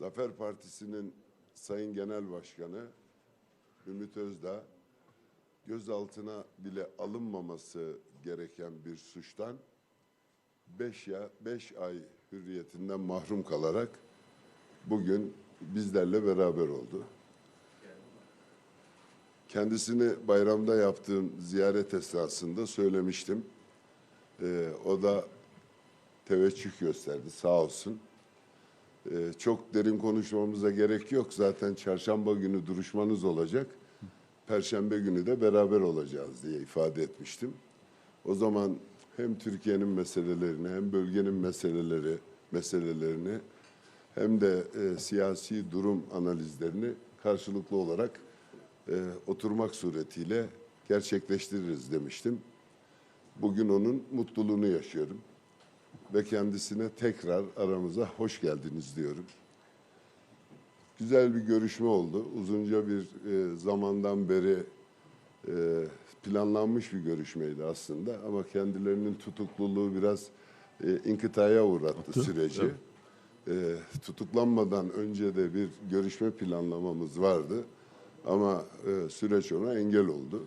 Zafer Partisi'nin Sayın Genel Başkanı Ümit Özdağ gözaltına bile alınmaması gereken bir suçtan 5 ya 5 ay hürriyetinden mahrum kalarak bugün bizlerle beraber oldu. Kendisini bayramda yaptığım ziyaret esnasında söylemiştim. Ee, o da teveccüh gösterdi sağ olsun. Ee, çok derin konuşmamıza gerek yok. Zaten çarşamba günü duruşmanız olacak. Perşembe günü de beraber olacağız diye ifade etmiştim. O zaman hem Türkiye'nin meselelerini hem bölgenin meseleleri meselelerini hem de e, siyasi durum analizlerini karşılıklı olarak e, oturmak suretiyle gerçekleştiririz demiştim. Bugün onun mutluluğunu yaşıyorum ve kendisine tekrar aramıza hoş geldiniz diyorum. Güzel bir görüşme oldu. Uzunca bir e, zamandan beri e, planlanmış bir görüşmeydi aslında ama kendilerinin tutukluluğu biraz e, inkıtaya uğrattı süreci. E, tutuklanmadan önce de bir görüşme planlamamız vardı ama e, süreç ona engel oldu.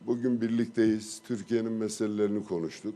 Bugün birlikteyiz. Türkiye'nin meselelerini konuştuk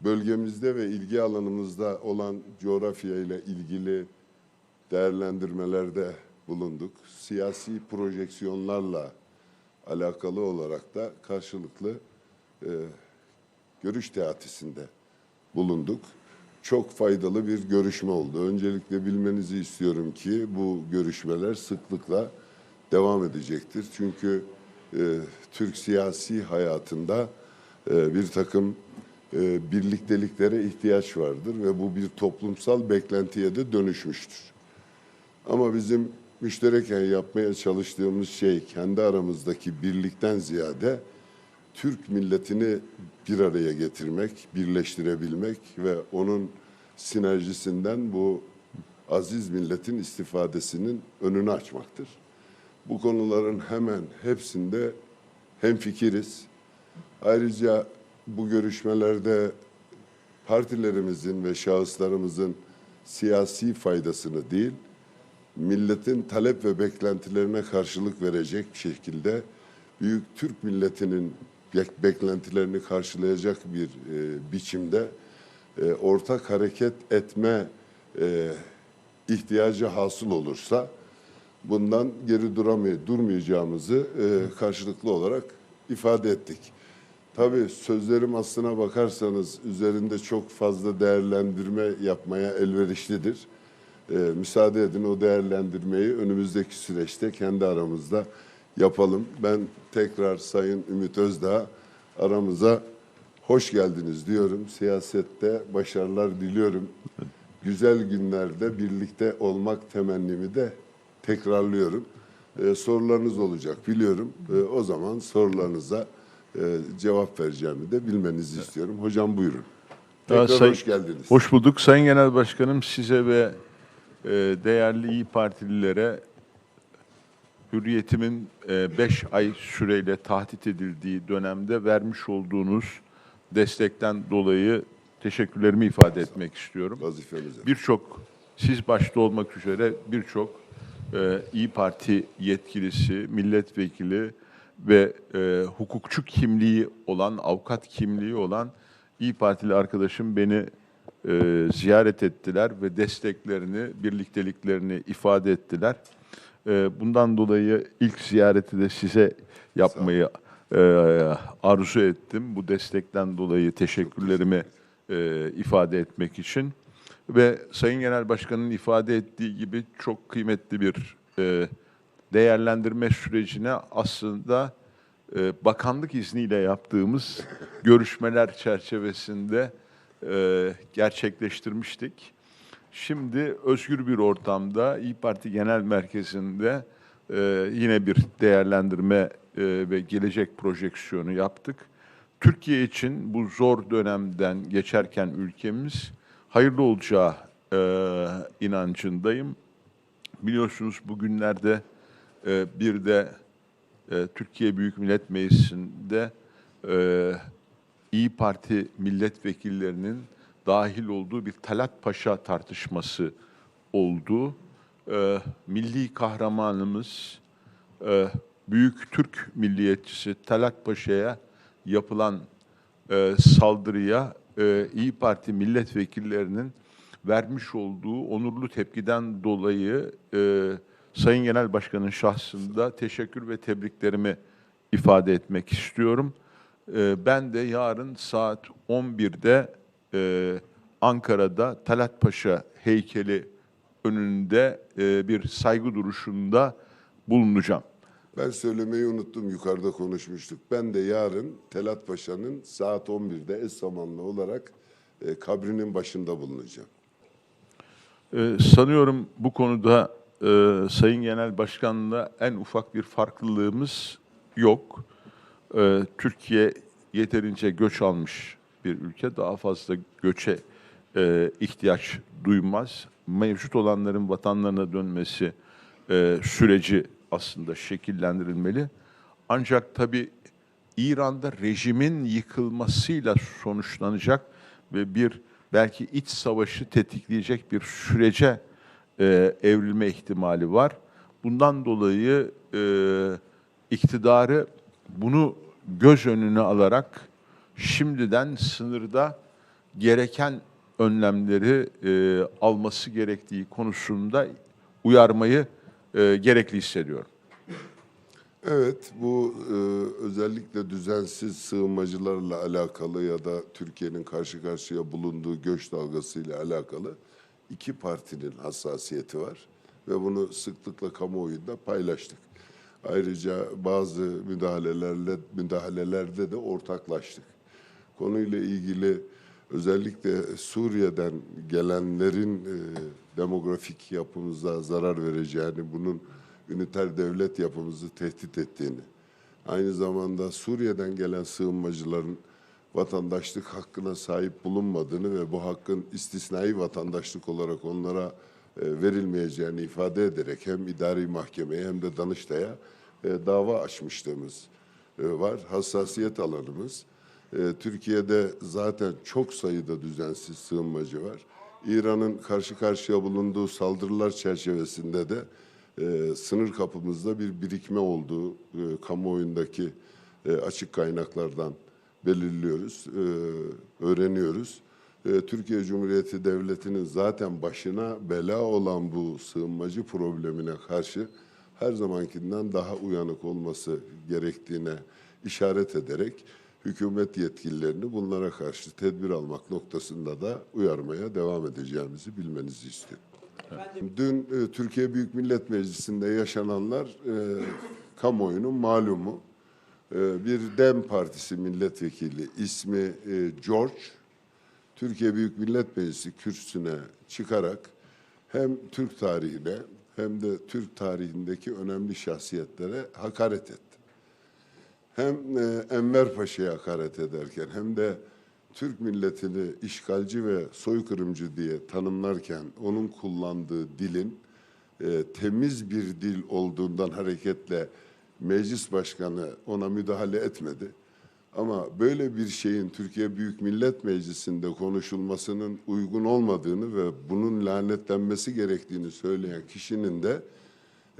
bölgemizde ve ilgi alanımızda olan coğrafya ile ilgili değerlendirmelerde bulunduk. Siyasi projeksiyonlarla alakalı olarak da karşılıklı e, görüş teatisinde bulunduk. Çok faydalı bir görüşme oldu. Öncelikle bilmenizi istiyorum ki bu görüşmeler sıklıkla devam edecektir. Çünkü e, Türk siyasi hayatında e, bir takım e, birlikteliklere ihtiyaç vardır ve bu bir toplumsal beklentiye de dönüşmüştür. Ama bizim müştereken yapmaya çalıştığımız şey kendi aramızdaki birlikten ziyade Türk milletini bir araya getirmek, birleştirebilmek ve onun sinerjisinden bu aziz milletin istifadesinin önünü açmaktır. Bu konuların hemen hepsinde hemfikiriz. Ayrıca bu görüşmelerde partilerimizin ve şahıslarımızın siyasi faydasını değil, milletin talep ve beklentilerine karşılık verecek şekilde büyük Türk milletinin bek- beklentilerini karşılayacak bir e, biçimde e, ortak hareket etme e, ihtiyacı hasıl olursa bundan geri duramay durmayacağımızı e, karşılıklı olarak ifade ettik. Tabii sözlerim aslına bakarsanız üzerinde çok fazla değerlendirme yapmaya elverişlidir. Ee, müsaade edin o değerlendirmeyi önümüzdeki süreçte kendi aramızda yapalım. Ben tekrar Sayın Ümit Özdağ aramıza hoş geldiniz diyorum. Siyasette başarılar diliyorum. Güzel günlerde birlikte olmak temennimi de tekrarlıyorum. Ee, sorularınız olacak biliyorum. Ee, o zaman sorularınıza e, cevap vereceğimi de bilmenizi istiyorum. Hocam buyurun. Tekrar Say- hoş geldiniz. Hoş bulduk Sayın Genel Başkanım. Size ve e, değerli İyi Partililere hürriyetimin 5 ay süreyle tahdit edildiği dönemde vermiş olduğunuz destekten dolayı teşekkürlerimi ifade etmek istiyorum. Vazifenize. Birçok, siz başta olmak üzere birçok e, İyi Parti yetkilisi, milletvekili ve e, hukukçu kimliği olan, avukat kimliği olan İyi Partili arkadaşım beni e, ziyaret ettiler ve desteklerini, birlikteliklerini ifade ettiler. E, bundan dolayı ilk ziyareti de size yapmayı e, arzu ettim. Bu destekten dolayı teşekkürlerimi e, ifade etmek için. Ve Sayın Genel Başkan'ın ifade ettiği gibi çok kıymetli bir e, değerlendirme sürecine aslında e, bakanlık izniyle yaptığımız görüşmeler çerçevesinde e, gerçekleştirmiştik. Şimdi özgür bir ortamda İyi Parti Genel Merkezi'nde e, yine bir değerlendirme e, ve gelecek projeksiyonu yaptık. Türkiye için bu zor dönemden geçerken ülkemiz hayırlı olacağı e, inancındayım. Biliyorsunuz bugünlerde e, bir de e, Türkiye Büyük Millet Meclisi'nde e, İyi Parti milletvekillerinin dahil olduğu bir Talat Paşa tartışması olduğu e, milli kahramanımız, e, büyük Türk milliyetçisi Talat Paşa'ya yapılan saldırıya İyi Parti milletvekillerinin vermiş olduğu onurlu tepkiden dolayı e, Sayın Genel Başkan'ın şahsında teşekkür ve tebriklerimi ifade etmek istiyorum. E, ben de yarın saat 11'de e, Ankara'da Talat Paşa heykeli önünde e, bir saygı duruşunda bulunacağım. Ben söylemeyi unuttum, yukarıda konuşmuştuk. Ben de yarın Telat Paşa'nın saat 11'de eş zamanlı olarak e, kabrinin başında bulunacağım. Ee, sanıyorum bu konuda e, Sayın Genel Başkan'la en ufak bir farklılığımız yok. Ee, Türkiye yeterince göç almış bir ülke. Daha fazla göçe e, ihtiyaç duymaz. Mevcut olanların vatanlarına dönmesi e, süreci aslında şekillendirilmeli. Ancak tabii İran'da rejimin yıkılmasıyla sonuçlanacak ve bir belki iç savaşı tetikleyecek bir sürece e, evrilme ihtimali var. Bundan dolayı e, iktidarı bunu göz önüne alarak şimdiden sınırda gereken önlemleri e, alması gerektiği konusunda uyarmayı e, gerekli hissediyorum. Evet, bu e, özellikle düzensiz sığınmacılarla alakalı ya da Türkiye'nin karşı karşıya bulunduğu göç dalgasıyla alakalı iki partinin hassasiyeti var ve bunu sıklıkla kamuoyunda paylaştık. Ayrıca bazı müdahalelerle müdahalelerde de ortaklaştık. Konuyla ilgili özellikle Suriye'den gelenlerin e, demografik yapımıza zarar vereceğini, bunun üniter devlet yapımızı tehdit ettiğini, aynı zamanda Suriye'den gelen sığınmacıların vatandaşlık hakkına sahip bulunmadığını ve bu hakkın istisnai vatandaşlık olarak onlara e, verilmeyeceğini ifade ederek hem idari mahkemeye hem de Danıştay'a e, dava açmışlığımız e, var. Hassasiyet alanımız. Türkiye'de zaten çok sayıda düzensiz sığınmacı var. İran'ın karşı karşıya bulunduğu saldırılar çerçevesinde de e, sınır kapımızda bir birikme olduğu e, kamuoyundaki e, açık kaynaklardan belirliyoruz, e, öğreniyoruz. E, Türkiye Cumhuriyeti Devleti'nin zaten başına bela olan bu sığınmacı problemine karşı her zamankinden daha uyanık olması gerektiğine işaret ederek hükümet yetkililerini bunlara karşı tedbir almak noktasında da uyarmaya devam edeceğimizi bilmenizi istiyorum. Dün e, Türkiye Büyük Millet Meclisi'nde yaşananlar e, kamuoyunun malumu. E, bir Dem Partisi milletvekili ismi e, George, Türkiye Büyük Millet Meclisi kürsüsüne çıkarak hem Türk tarihine hem de Türk tarihindeki önemli şahsiyetlere hakaret etti. Hem e, Enver Paşa'ya hakaret ederken hem de Türk milletini işgalci ve soykırımcı diye tanımlarken onun kullandığı dilin e, temiz bir dil olduğundan hareketle meclis başkanı ona müdahale etmedi. Ama böyle bir şeyin Türkiye Büyük Millet Meclisi'nde konuşulmasının uygun olmadığını ve bunun lanetlenmesi gerektiğini söyleyen kişinin de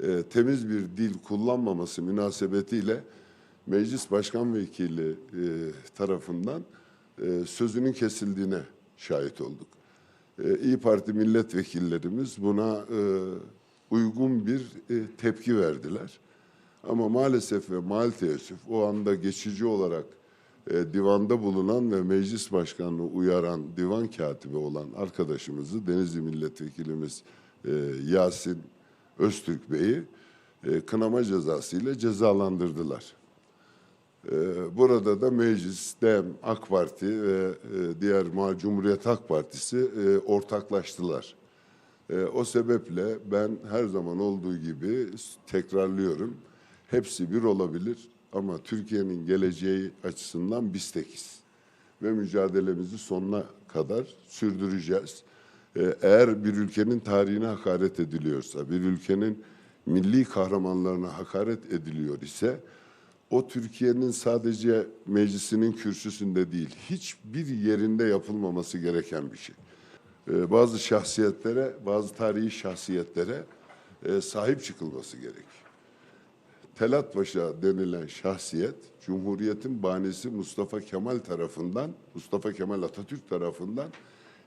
e, temiz bir dil kullanmaması münasebetiyle Meclis Başkan Vekili e, tarafından e, sözünün kesildiğine şahit olduk. E, İyi Parti milletvekillerimiz buna e, uygun bir e, tepki verdiler. Ama maalesef ve maalesef o anda geçici olarak e, divanda bulunan ve meclis başkanını uyaran divan katibi olan arkadaşımızı Denizli milletvekilimiz e, Yasin Öztürk Bey'i e, kınama cezası ile cezalandırdılar. Ee, Burada da meclis, DEM, AK Parti ve e, diğer Cumhuriyet Halk Partisi e, ortaklaştılar. E, O sebeple ben her zaman olduğu gibi tekrarlıyorum. Hepsi bir olabilir ama Türkiye'nin geleceği açısından biz tekiz. Ve mücadelemizi sonuna kadar sürdüreceğiz. E, Eğer bir ülkenin tarihine hakaret ediliyorsa, bir ülkenin milli kahramanlarına hakaret ediliyor ise o Türkiye'nin sadece meclisinin kürsüsünde değil, hiçbir yerinde yapılmaması gereken bir şey. e, bazı şahsiyetlere, bazı tarihi şahsiyetlere e, sahip çıkılması gerek. Telat Paşa denilen şahsiyet Cumhuriyet'in banisi Mustafa Kemal tarafından, Mustafa Kemal Atatürk tarafından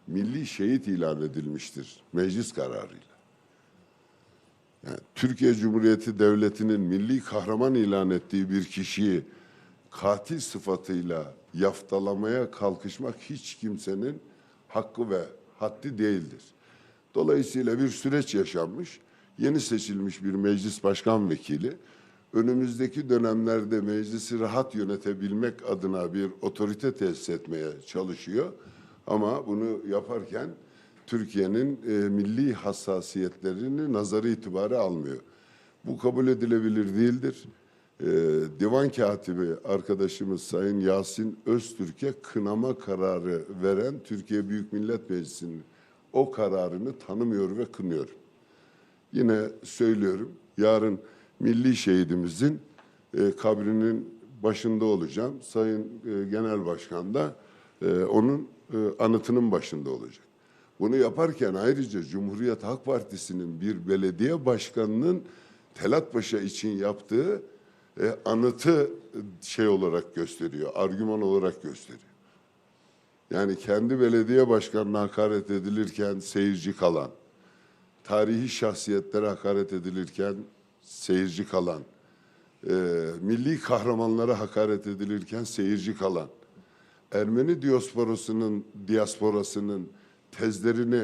milli şehit ilan edilmiştir meclis kararıyla. Yani Türkiye Cumhuriyeti Devleti'nin milli kahraman ilan ettiği bir kişiyi katil sıfatıyla yaftalamaya kalkışmak hiç kimsenin hakkı ve haddi değildir. Dolayısıyla bir süreç yaşanmış. Yeni seçilmiş bir meclis başkan vekili önümüzdeki dönemlerde meclisi rahat yönetebilmek adına bir otorite tesis etmeye çalışıyor. Ama bunu yaparken Türkiye'nin e, milli hassasiyetlerini nazarı itibara almıyor. Bu kabul edilebilir değildir. E, Divan Katibi arkadaşımız Sayın Yasin Öztürk'e kınama kararı veren Türkiye Büyük Millet Meclisi'nin o kararını tanımıyor ve kınıyor. Yine söylüyorum, yarın milli şehidimizin e, kabrinin başında olacağım. Sayın e, Genel Başkan da e, onun e, anıtının başında olacak. Bunu yaparken ayrıca Cumhuriyet Halk Partisi'nin bir belediye başkanının Telat Paşa için yaptığı e, anıtı şey olarak gösteriyor, argüman olarak gösteriyor. Yani kendi belediye başkanına hakaret edilirken seyirci kalan, tarihi şahsiyetlere hakaret edilirken seyirci kalan, e, milli kahramanlara hakaret edilirken seyirci kalan, Ermeni diasporasının diasporasının tezlerini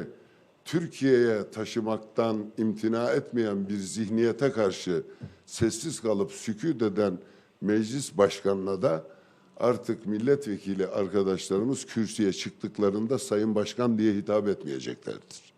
Türkiye'ye taşımaktan imtina etmeyen bir zihniyete karşı sessiz kalıp sükût eden meclis başkanına da artık milletvekili arkadaşlarımız kürsüye çıktıklarında sayın başkan diye hitap etmeyeceklerdir.